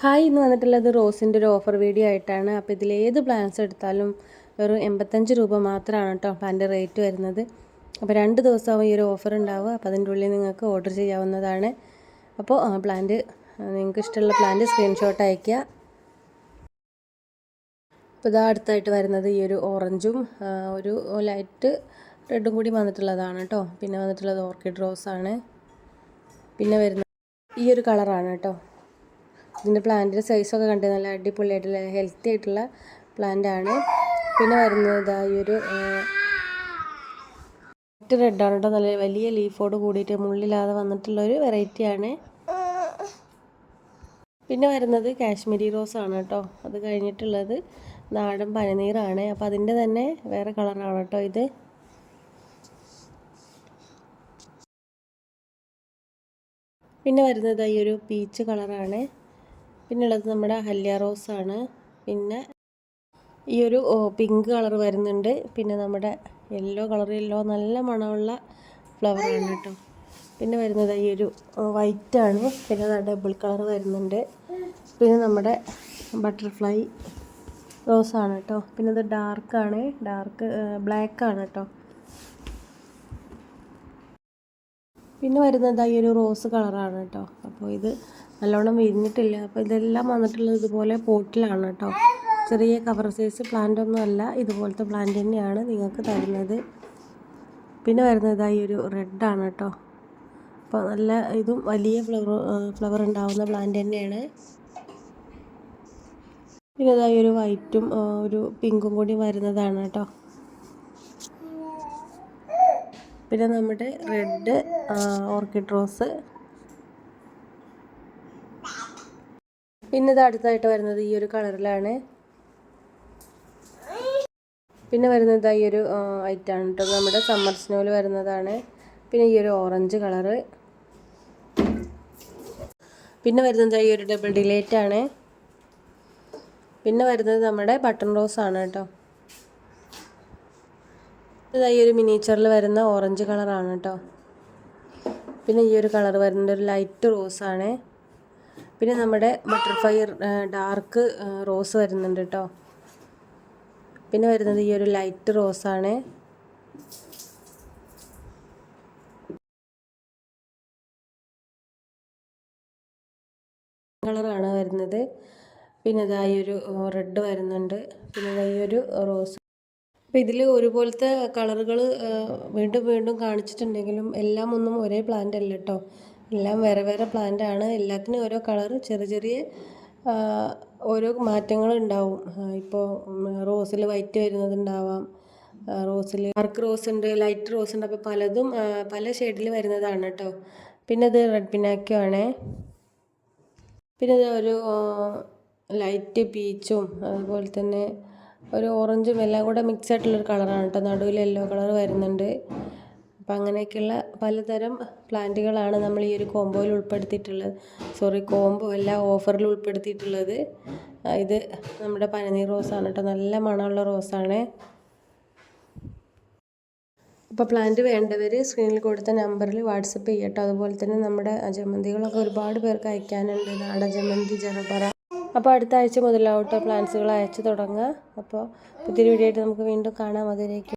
Hi ഇന്ന് വന്നിട്ടുള്ളത് റോസിന്റെ ഒരു ഓഫർ വീഡിയോ ആയിട്ടാണ്. അപ്പോൾ ഇതിൽ ഏത് പ്ലാൻസ് എടുത്താലും ഒരു എൺപത്തഞ്ച് രൂപ മാത്രമാണ് കേട്ടോ പ്ലാന്റെ റേറ്റ് വരുന്നത്. അപ്പോൾ രണ്ട് ദിവസമാവും ഈ ഒരു ഓഫർ ഉണ്ടാവുക. അപ്പോൾ അതിന്റെ ഉള്ളിൽ നിങ്ങൾക്ക് ഓർഡർ ചെയ്യാവുന്നതാണ്. അപ്പോൾ പ്ലാന്റ് നിങ്ങൾക്ക് ഇഷ്ടമുള്ള പ്ലാന്റ് സ്ക്രീൻഷോട്ട് അയയ്ക്കുക. അപ്പോൾ ഇതാ അടുത്തായിട്ട് വരുന്നത് ഈ ഒരു ഓറഞ്ചും ഒരു ലൈറ്റ് റെഡും കൂടി വന്നിട്ടുള്ളതാണ് കേട്ടോ പിന്നെ വന്നിട്ടുള്ളത് ഓർക്കിഡ് റോസാണ് പിന്നെ വരുന്നത് ഈ ഒരു കളറാണ് കേട്ടോ ഇതിന്റെ പ്ലാന്റിന്റെ സൈസൊക്കെ കണ്ട് നല്ല അടിപൊളിയായിട്ടുള്ള ഹെൽത്തി ആയിട്ടുള്ള പ്ലാന്റാണ് പിന്നെ വരുന്നത് ഈ ഒരു റെഡ് റെഡാണ് കേട്ടോ നല്ല വലിയ ലീഫോട് കൂടിയിട്ട് മുള്ളില്ലാതെ വന്നിട്ടുള്ള ഒരു വെറൈറ്റിയാണ് പിന്നെ വരുന്നത് കാശ്മീരി റോസ് ആണ് കേട്ടോ അത് കഴിഞ്ഞിട്ടുള്ളത് നാടൻ പനിനീറാണ്. അപ്പോൾ അതിന്റെ തന്നെ വേറെ കളറാണ് കേട്ടോ ഇത്. പിന്നെ വരുന്നത് ഈ ഒരു പീച്ച് കളറാണ് പിന്നെ ഉള്ളത് നമ്മുടെ ഹല്യ റോസാണ്. പിന്നെ ഈ ഒരു പിങ്ക് കളർ വരുന്നുണ്ട്. പിന്നെ നമ്മുടെ യെല്ലോ കളർ യെല്ലോ നല്ല മണമുള്ള ഫ്ലവറാണ് കേട്ടോ. പിന്നെ വരുന്നത് ഈ ഒരു വൈറ്റാണ് പിന്നെ ഡബിൾ കളർ വരുന്നുണ്ട്. പിന്നെ നമ്മുടെ ബട്ടർഫ്ലൈ റോസാണ് കേട്ടോ. പിന്നെ ഇത് ഡാർക്കാണ് ഡാർക്ക് ബ്ലാക്കാണ് കേട്ടോ. പിന്നെ വരുന്നത് ഈ ഒരു റോസ് കളറാണ് കേട്ടോ. അപ്പോൾ ഇത് നല്ലോണം വിരിഞ്ഞിട്ടില്ല. അപ്പോൾ ഇതെല്ലാം വന്നിട്ടുള്ളത് ഇതുപോലെ പോട്ടിലാണ് കേട്ടോ. ചെറിയ കവർ സൈസ് പ്ലാന്റ് ഒന്നും അല്ല. ഇതുപോലത്തെ പ്ലാന്റ് തന്നെയാണ് നിങ്ങൾക്ക് തരുന്നത്. പിന്നെ വരുന്നത് ഈ ഒരു റെഡാണ് കേട്ടോ. അപ്പോൾ നല്ല ഇതും വലിയ ഫ്ലവർ ഫ്ലവർ ഉണ്ടാവുന്ന പ്ലാന്റ് തന്നെയാണ്. പിന്നെ ഇതായി ഒരു വൈറ്റും ഒരു പിങ്കും കൂടി വരുന്നതാണ് കേട്ടോ. പിന്നെ നമ്മുടെ റെഡ് ഓർക്കിഡ് റോസ് പിന്നെ ഇത് അടുത്തായിട്ട് വരുന്നത് ഈ ഒരു കളറിലാണ്. പിന്നെ വരുന്നത് ഈ ഒരു ഐറ്റാണ് കേട്ടോ നമ്മുടെ സമ്മർ സ്നോയിൽ വരുന്നതാണ്. പിന്നെ ഈ ഒരു ഓറഞ്ച് കളറ്. പിന്നെ വരുന്നത് ഈ ഒരു ഡബിൾ ഡിലേറ്റ് ആണ്. പിന്നെ വരുന്നത് നമ്മുടെ ബട്ടൺ റോസ് ആണ് കേട്ടോ ഈ ഒരു മിനിയേച്ചറിൽ വരുന്ന ഓറഞ്ച് കളറാണ് കേട്ടോ പിന്നെ ഈ ഒരു കളർ വരുന്നത് ഒരു ലൈറ്റ് റോസാണ് പിന്നെ നമ്മുടെ ബട്ടർഫ്ലൈ ഡാർക്ക് റോസ് വരുന്നുണ്ട് കേട്ടോ പിന്നെ വരുന്നത് ഈ ഒരു ലൈറ്റ് റോസാണ് കളറാണ് വരുന്നത്. പിന്നെ ഇതായി ഒരു റെഡ് വരുന്നുണ്ട്. പിന്നെ ഇതായി ഒരു റോസ് അപ്പോൾ ഇതിൽ ഒരുപോലത്തെ കളറുകൾ വീണ്ടും വീണ്ടും കാണിച്ചിട്ടുണ്ടെങ്കിലും എല്ലാം ഒന്നും ഒരേ പ്ലാന്റ് അല്ല കേട്ടോ എല്ലാം വേറെ വേറെ പ്ലാന്റ് ആണ്. എല്ലാത്തിനും ഓരോ കളർ ചെറിയ ചെറിയ ഓരോ മാറ്റങ്ങൾ ഉണ്ടാവും. ഇപ്പോൾ റോസിൽ വൈറ്റ് വരുന്നത് ഉണ്ടാവാം. റോസിൽ ഡാർക്ക് റോസ് ഉണ്ട് ലൈറ്റ് റോസ് ഉണ്ട്. അപ്പോൾ പലതും പല ഷെയ്ഡിൽ വരുന്നതാണ് കേട്ടോ പിന്നെ ഇത് റെഡ് പിനാക്കോ ആണ്. പിന്നെ ഇത് ഒരു ലൈറ്റ് പീച്ചും അതുപോലെ തന്നെ ഒരു ഓറഞ്ചും എല്ലാം കൂടെ മിക്സ് ആയിട്ടുള്ളൊരു കളറാണ് കേട്ടോ നടുവിൽ യെല്ലോ കളർ വരുന്നുണ്ട്. അപ്പം അങ്ങനെയൊക്കെയുള്ള പലതരം പ്ലാന്റുകളാണ് നമ്മൾ ഈ ഒരു കോംബോയിൽ ഉൾപ്പെടുത്തിയിട്ടുള്ളത്. സോറി കോമ്പോ അല്ല ഓഫറിൽ ഉൾപ്പെടുത്തിയിട്ടുള്ളത്. ഇത് നമ്മുടെ പനനീർ റോസാണ് കേട്ടോ. നല്ല മണമുള്ള റോസാണ്. അപ്പോൾ പ്ലാന്റ് വേണ്ടവർ സ്ക്രീനിൽ കൊടുത്ത നമ്പറിൽ വാട്സപ്പ് ചെയ്യട്ടോ അതുപോലെ തന്നെ നമ്മുടെ ജമന്തികളൊക്കെ ഒരുപാട് പേർക്ക് അയക്കാനുണ്ട്. നാടൻ ജമന്തി ജറബറ അപ്പോൾ അടുത്ത ആഴ്ച മുതലാവട്ടെ പ്ലാന്റ്സുകൾ അയച്ചു തുടങ്ങുക. അപ്പോൾ പുതിയൊരു വീഡിയോ ആയിട്ട് നമുക്ക് വീണ്ടും കാണാം. അതിലേക്ക്